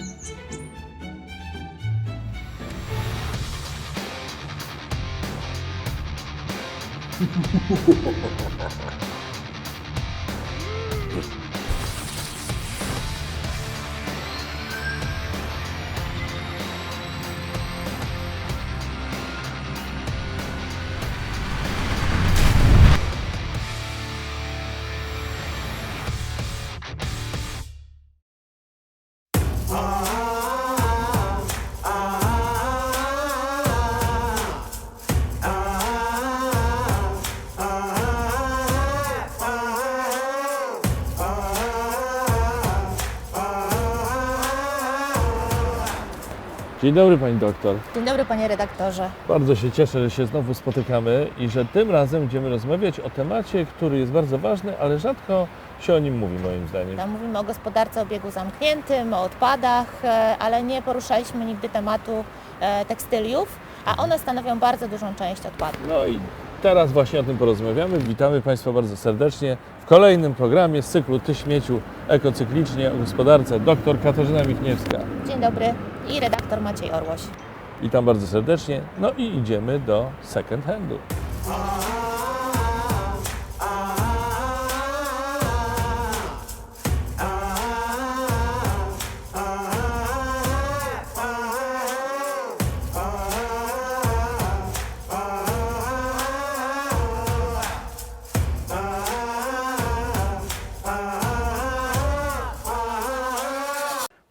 フフフフフフフ Dzień dobry pani doktor. Dzień dobry panie redaktorze. Bardzo się cieszę, że się znowu spotykamy i że tym razem będziemy rozmawiać o temacie, który jest bardzo ważny, ale rzadko się o nim mówi moim zdaniem. Tam mówimy o gospodarce o obiegu zamkniętym, o odpadach, e, ale nie poruszaliśmy nigdy tematu e, tekstyliów, a one stanowią bardzo dużą część odpadów. No i teraz właśnie o tym porozmawiamy. Witamy Państwa bardzo serdecznie w kolejnym programie z cyklu Ty śmieciu ekocyklicznie o gospodarce. Doktor Katarzyna Michniewska. Dzień dobry i redaktor Maciej Orłoś. Witam bardzo serdecznie. No i idziemy do second handu.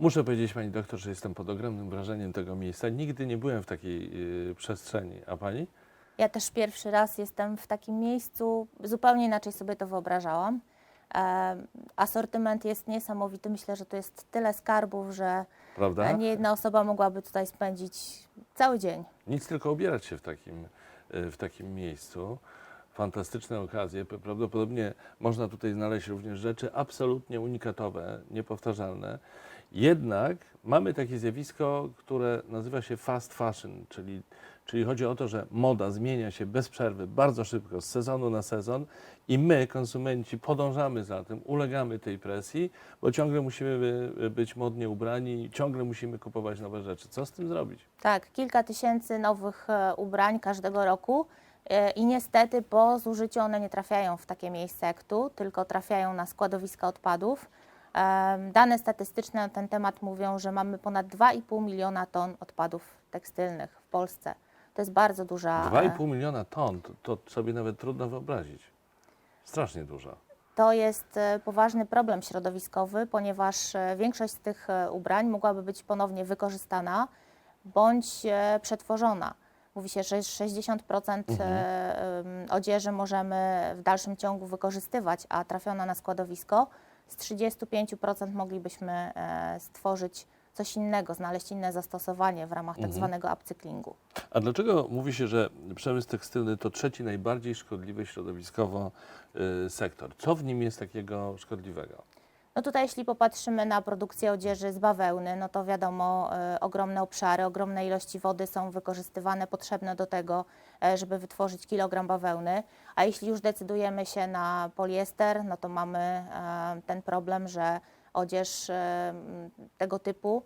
Muszę powiedzieć Pani doktor, że jestem pod ogromnym wrażeniem tego miejsca. Nigdy nie byłem w takiej y, przestrzeni. A Pani? Ja też pierwszy raz jestem w takim miejscu, zupełnie inaczej sobie to wyobrażałam. E, Asortyment jest niesamowity. Myślę, że to jest tyle skarbów, że Prawda? nie jedna osoba mogłaby tutaj spędzić cały dzień. Nic tylko ubierać się w takim, y, w takim miejscu. Fantastyczne okazje. Prawdopodobnie można tutaj znaleźć również rzeczy absolutnie unikatowe, niepowtarzalne. Jednak mamy takie zjawisko, które nazywa się fast fashion, czyli, czyli chodzi o to, że moda zmienia się bez przerwy, bardzo szybko, z sezonu na sezon i my, konsumenci, podążamy za tym, ulegamy tej presji, bo ciągle musimy by- być modnie ubrani, ciągle musimy kupować nowe rzeczy. Co z tym zrobić? Tak, kilka tysięcy nowych e, ubrań każdego roku i niestety po zużyciu one nie trafiają w takie miejsca jak tu, tylko trafiają na składowiska odpadów. Dane statystyczne na ten temat mówią, że mamy ponad 2,5 miliona ton odpadów tekstylnych w Polsce. To jest bardzo duża. e, 2,5 miliona ton, to, to sobie nawet trudno wyobrazić. Strasznie dużo. To jest e, poważny problem środowiskowy, ponieważ e, większość z tych e, ubrań mogłaby być ponownie wykorzystana bądź e, przetworzona. Mówi się, że 60% e, em, odzieży możemy w dalszym ciągu wykorzystywać, a trafiona na składowisko z 35% moglibyśmy e, stworzyć coś innego, znaleźć inne zastosowanie w ramach tak zwanego upcyklingu. A dlaczego mówi się, że przemysł tekstylny to trzeci najbardziej szkodliwy środowiskowo y, sektor? Co w nim jest takiego szkodliwego? No tutaj jeśli popatrzymy na produkcję odzieży z bawełny, no to wiadomo, e, ogromne obszary, ogromne ilości wody są wykorzystywane, potrzebne do tego, e, żeby wytworzyć kilogram bawełny. A jeśli już decydujemy się na poliester, no to mamy e, ten problem, że odzież e, tego typu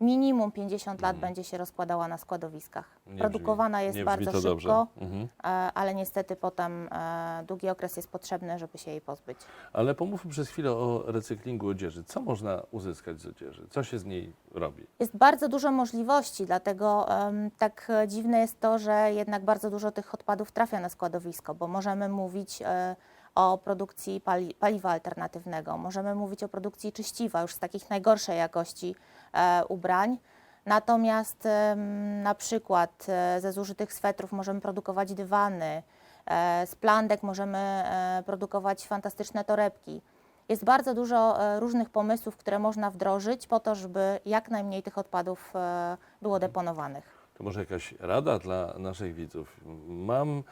minimum 50 lat będzie się rozkładała na składowiskach. Nie Produkowana brzmi- jest nie bardzo szybko, dobrze. Mhm. ale niestety potem e, długi okres jest potrzebny, żeby się jej pozbyć. Ale pomówmy przez chwilę o recyklingu odzieży. Co można uzyskać z odzieży? Co się z niej robi? Jest bardzo dużo możliwości, dlatego em, tak dziwne jest to, że jednak bardzo dużo tych odpadów trafia na składowisko, bo możemy mówić e, o produkcji pali, paliwa alternatywnego, możemy mówić o produkcji czyściwa, już z takich najgorszej jakości ubrań. Natomiast na przykład e, ze zużytych swetrów możemy produkować dywany, e, z plandek możemy e, produkować fantastyczne torebki. Jest bardzo dużo e, różnych pomysłów, które można wdrożyć po to, żeby jak najmniej tych odpadów e, było deponowanych. To może jakaś rada dla naszych widzów? Mam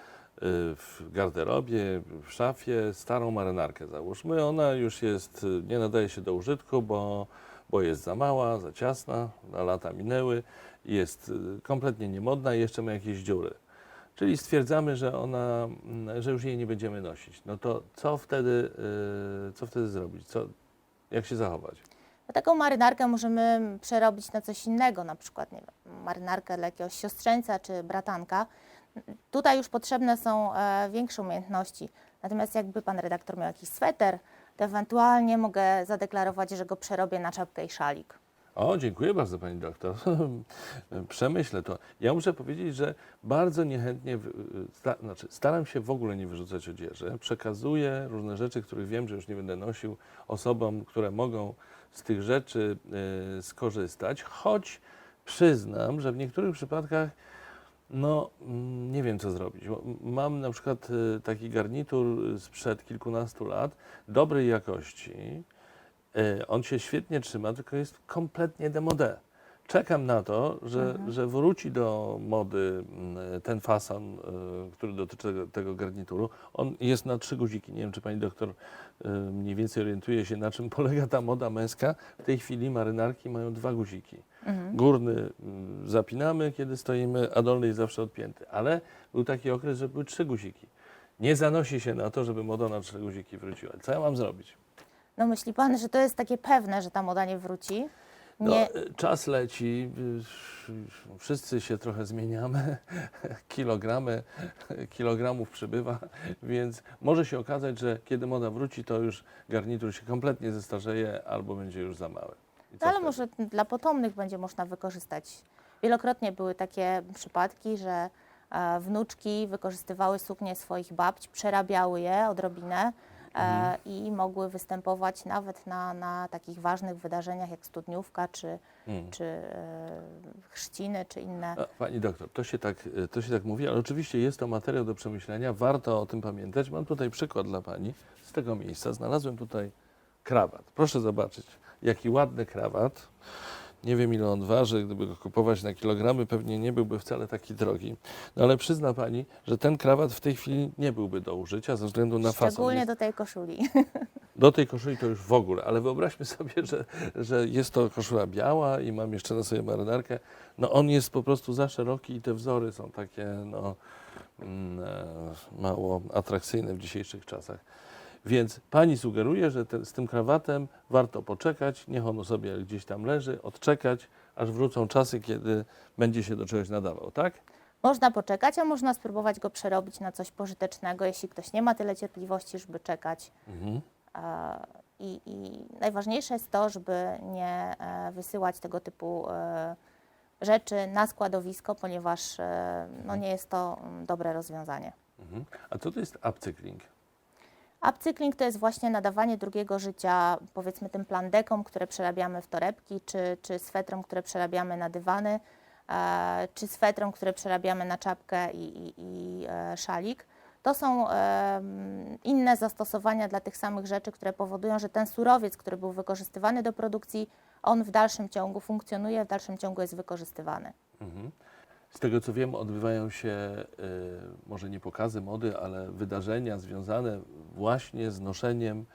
w garderobie, w szafie starą marynarkę, załóżmy. Ona już jest, nie nadaje się do użytku, bo, bo jest za mała, za ciasna, na lata minęły, jest y, kompletnie niemodna i jeszcze ma jakieś dziury. Czyli stwierdzamy, że ona, mm, że już jej nie będziemy nosić. No to co wtedy, y, co wtedy zrobić? Co, jak się zachować? Taką marynarkę możemy przerobić na coś innego, na przykład nie wiem, marynarkę dla jakiegoś siostrzeńca czy bratanka. Tutaj już potrzebne są e, większe umiejętności. Natomiast jakby pan redaktor miał jakiś sweter, to ewentualnie mogę zadeklarować, że go przerobię na czapkę i szalik. O, dziękuję bardzo pani doktor. Przemyślę to. Ja muszę powiedzieć, że bardzo niechętnie, sta, znaczy staram się w ogóle nie wyrzucać odzieży. Przekazuję różne rzeczy, których wiem, że już nie będę nosił osobom, które mogą z tych rzeczy y, skorzystać, choć przyznam, że w niektórych przypadkach no, mm, nie wiem co zrobić. Mam na przykład y, taki garnitur sprzed kilkunastu lat, dobrej jakości. Y, On się świetnie trzyma, tylko jest kompletnie demodé. Czekam na to, że, że wróci do mody mm, ten fason, y, który dotyczy tego, garnituru. On jest na trzy guziki. Nie wiem, czy pani doktor y, mniej więcej orientuje się, na czym polega ta moda męska. W tej chwili marynarki mają dwa guziki. Górny mm, zapinamy, kiedy stoimy, a dolny jest zawsze odpięty. Ale był taki okres, że były trzy guziki. Nie zanosi się na to, żeby moda na trzy guziki wróciła. Co ja mam zrobić? No myśli pan, że to jest takie pewne, że ta moda nie wróci? No, Nie, y, czas leci, y, wszyscy się trochę zmieniamy, kilogramy, kilogramów przybywa, więc może się okazać, że kiedy moda wróci, to już garnitur się kompletnie zestarzeje albo będzie już za mały. No ale może dla potomnych będzie można wykorzystać. Wielokrotnie były takie przypadki, że e, wnuczki wykorzystywały suknie swoich babć, przerabiały je odrobinę e, Mhm. i mogły występować nawet na, na takich ważnych wydarzeniach jak studniówka, czy, Mm. czy e, chrzciny, czy inne. A, Pani doktor, to się, tak, y, to się tak mówi, ale oczywiście jest to materiał do przemyślenia, warto o tym pamiętać. Mam tutaj przykład dla Pani z tego miejsca. Znalazłem tutaj krawat. Proszę zobaczyć, jaki ładny krawat. Nie wiem, ile on waży. Gdyby go kupować na kilogramy, pewnie nie byłby wcale taki drogi. No ale przyzna Pani, że ten krawat w tej chwili nie byłby do użycia ze względu na fason. Szczególnie do tej koszuli. do tej koszuli to już w ogóle, ale wyobraźmy sobie, że, że jest to koszula biała i mam jeszcze na sobie marynarkę. No on jest po prostu za szeroki i te wzory są takie no, mm, e, mało atrakcyjne w dzisiejszych czasach. Więc pani sugeruje, że te, z tym krawatem warto poczekać, niech on sobie gdzieś tam leży, odczekać, aż wrócą czasy, kiedy będzie się do czegoś nadawał, tak? Można poczekać, a można spróbować go przerobić na coś pożytecznego, jeśli ktoś nie ma tyle cierpliwości, żeby czekać. Mhm. E, I, I najważniejsze jest to, żeby nie e, wysyłać tego typu e, rzeczy na składowisko, ponieważ e, no, nie jest to mm, dobre rozwiązanie. Mhm. A co to jest upcykling? Upcykling to jest właśnie nadawanie drugiego życia, powiedzmy tym plandekom, które przerabiamy w torebki, czy, czy swetrom, które przerabiamy na dywany, e, czy swetrom, które przerabiamy na czapkę i, i, i e, szalik. To są em, inne zastosowania dla tych samych rzeczy, które powodują, że ten surowiec, który był wykorzystywany do produkcji, on w dalszym ciągu funkcjonuje, w dalszym ciągu jest wykorzystywany. Mhm. Z tego co wiem, odbywają się y, może nie pokazy mody, ale wydarzenia związane właśnie z noszeniem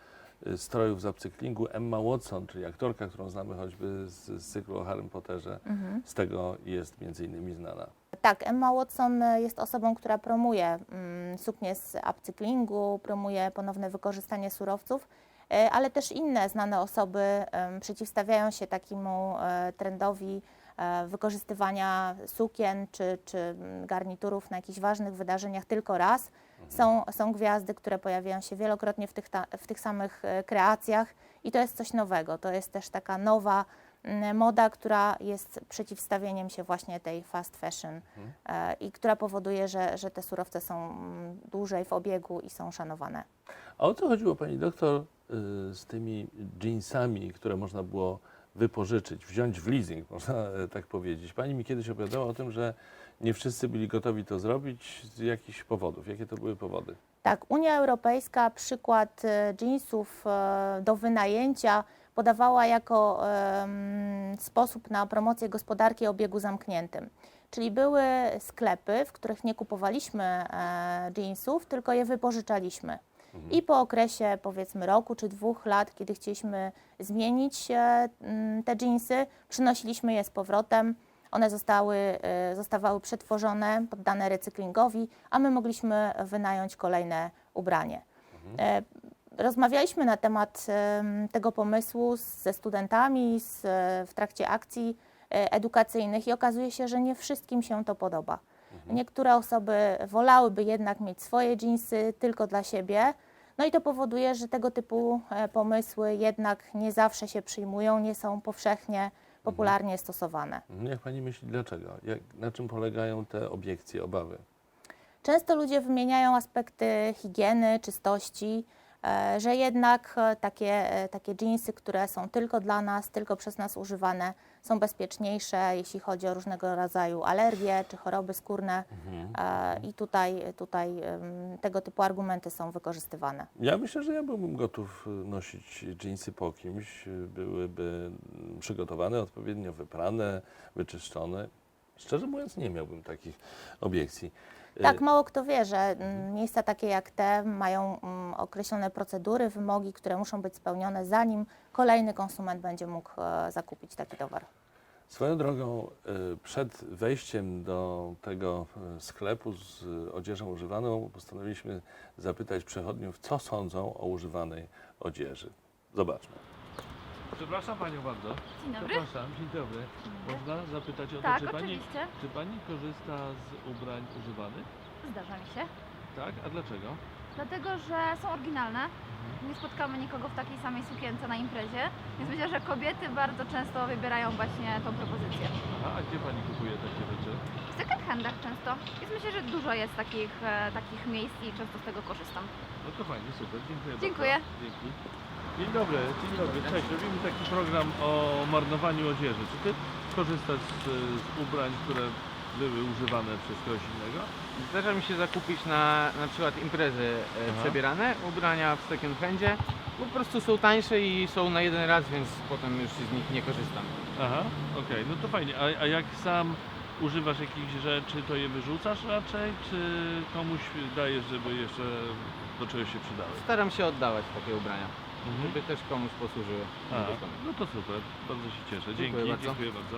y, strojów z upcyklingu. Emma Watson, czyli aktorka, którą znamy choćby z, z cyklu o Harrym Potterze, z tego jest między innymi znana. Tak, Emma Watson e, jest osobą, która promuje mm, suknie z upcyklingu, promuje ponowne wykorzystanie surowców, ale też inne znane osoby przeciwstawiają się takiemu trendowi wykorzystywania sukien czy, czy garniturów na jakichś ważnych wydarzeniach tylko raz. Są, są gwiazdy, które pojawiają się wielokrotnie w tych, ta, w tych samych e, kreacjach i to jest coś nowego. To jest też taka nowa moda, która jest przeciwstawieniem się właśnie tej fast fashion e, i która powoduje, że, że te surowce są mm, dłużej w obiegu i są szanowane. A o co chodziło Pani doktor y, z tymi jeansami, które można było wypożyczyć, wziąć w leasing, można e, tak powiedzieć? Pani mi kiedyś opowiadała o tym, że nie wszyscy byli gotowi to zrobić z jakichś powodów. Jakie to były powody? Tak, Unia Europejska przykład e, jeansów e, do wynajęcia podawała jako sposób na promocję gospodarki o obiegu zamkniętym. Czyli były sklepy, w których nie kupowaliśmy jeansów, tylko je wypożyczaliśmy. I po okresie powiedzmy roku czy dwóch lat, kiedy chcieliśmy zmienić e, m, te jeansy, przynosiliśmy je z powrotem. One zostały, e, zostawały przetworzone, poddane recyklingowi, a my mogliśmy wynająć kolejne ubranie. E, rozmawialiśmy na temat em, tego pomysłu ze studentami w trakcie akcji e, edukacyjnych i okazuje się, że nie wszystkim się to podoba. Niektóre osoby wolałyby jednak mieć swoje dżinsy tylko dla siebie. No i to powoduje, że tego typu e, pomysły jednak nie zawsze się przyjmują, nie są powszechnie, popularnie stosowane. Niech pani myśli dlaczego? Jak, na czym polegają te obiekcje, obawy? Często ludzie wymieniają aspekty higieny, czystości, e, że jednak e, takie, takie dżinsy, które są tylko dla nas, tylko przez nas używane, są bezpieczniejsze, jeśli chodzi o różnego rodzaju alergie czy choroby skórne. E, I tutaj, tutaj tego typu argumenty są wykorzystywane. Ja myślę, że ja byłbym gotów y, nosić dżinsy po kimś. y, Byłyby przygotowane, odpowiednio wyprane, wyczyszczone. Szczerze mówiąc, nie miałbym takich obiekcji. Y, Tak, mało kto wie, że mm, miejsca takie jak te mają mm, określone procedury, wymogi, które muszą być spełnione, zanim kolejny konsument będzie mógł e, zakupić taki towar. Swoją drogą, y, przed wejściem do tego y, sklepu z y, odzieżą używaną, postanowiliśmy zapytać przechodniów, co sądzą o używanej odzieży. Zobaczmy. Przepraszam Panią bardzo. Dzień dobry. Przepraszam, dzień dobry. Można zapytać o to, Tak, czy, pani, oczywiście. czy Pani korzysta z ubrań używanych? Zdarza mi się. Tak? A dlaczego? Dlatego, że są oryginalne. Nie spotkamy nikogo w takiej samej sukience na imprezie, więc myślę, że kobiety bardzo często wybierają właśnie tą propozycję. Aha, a gdzie Pani kupuje takie rzeczy? W second handach często. Więc myślę, że dużo jest takich, e, takich miejsc i często z tego korzystam. No to fajnie, super, dziękuję Dziękuję. bardzo. Dzięki. Dzień dobry, dzień dobry. Cześć, robimy taki program o marnowaniu odzieży. Czy Ty korzystasz z, z ubrań, które były używane przez kogoś innego? Zdarza mi się zakupić na na przykład imprezy e, Aha. przebierane, ubrania w second handzie. Po prostu są tańsze i są na jeden raz, więc potem już z nich nie korzystam. Aha, okej, no to fajnie. A, a jak sam używasz jakichś rzeczy, to je wyrzucasz raczej, czy komuś dajesz, żeby jeszcze do czegoś się przydały? Staram się oddawać takie ubrania, Mhm. żeby też komuś posłużyły. A, mi. no to super, bardzo się cieszę. Dzięki, Dziękuję bardzo. dziękuję bardzo.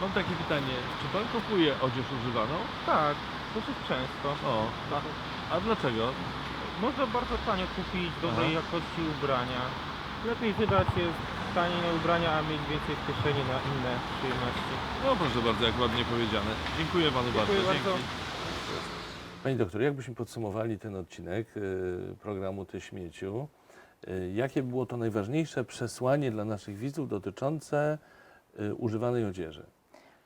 Mam takie pytanie, czy Pan kupuje odzież używaną? Tak, dosyć często. O, a dlaczego? Można bardzo tanio kupić dobrej Aha. jakości ubrania. Lepiej wydać jest taniej na ubrania, a mieć więcej w kieszeni na inne przyjemności. No proszę bardzo, jak ładnie powiedziane. Dziękuję Panu Dziękuję bardzo. bardzo. Pani doktor, jakbyśmy podsumowali ten odcinek y, programu Ty Śmieciu, jakie było to najważniejsze przesłanie dla naszych widzów dotyczące y, używanej odzieży?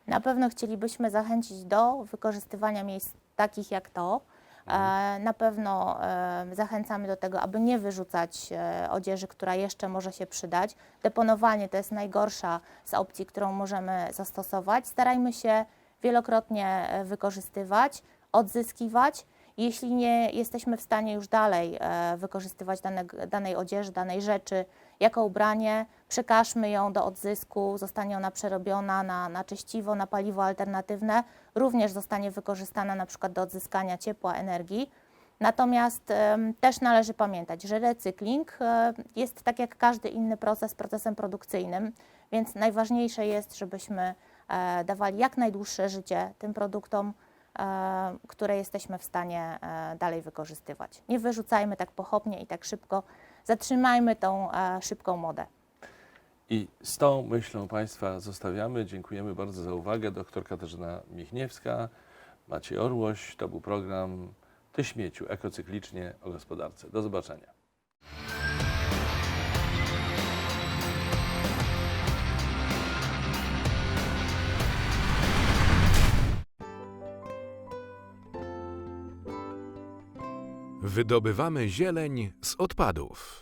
Na pewno chcielibyśmy zachęcić do wykorzystywania miejsc takich jak to. E, Na pewno e, zachęcamy do tego, aby nie wyrzucać e, odzieży, która jeszcze może się przydać. Deponowanie to jest najgorsza z opcji, którą możemy zastosować. Starajmy się wielokrotnie wykorzystywać, odzyskiwać. Jeśli nie jesteśmy w stanie już dalej e, wykorzystywać dane, danej odzieży, danej rzeczy jako ubranie, przekażmy ją do odzysku, zostanie ona przerobiona na, na czyściwo, na paliwo alternatywne, również zostanie wykorzystana na przykład do odzyskania ciepła, energii. Natomiast też należy pamiętać, że recykling e, jest tak jak każdy inny proces, procesem produkcyjnym, więc najważniejsze jest, żebyśmy e, dawali jak najdłuższe życie tym produktom, które jesteśmy w stanie e, dalej wykorzystywać. Nie wyrzucajmy tak pochopnie i tak szybko, zatrzymajmy tą e, szybką modę. I z tą myślą Państwa zostawiamy. Dziękujemy bardzo za uwagę. Doktor Katarzyna Michniewska, Maciej Orłoś. To był program Ty Śmieciu, ekocyklicznie o gospodarce. Do zobaczenia. Wydobywamy zieleń z odpadów.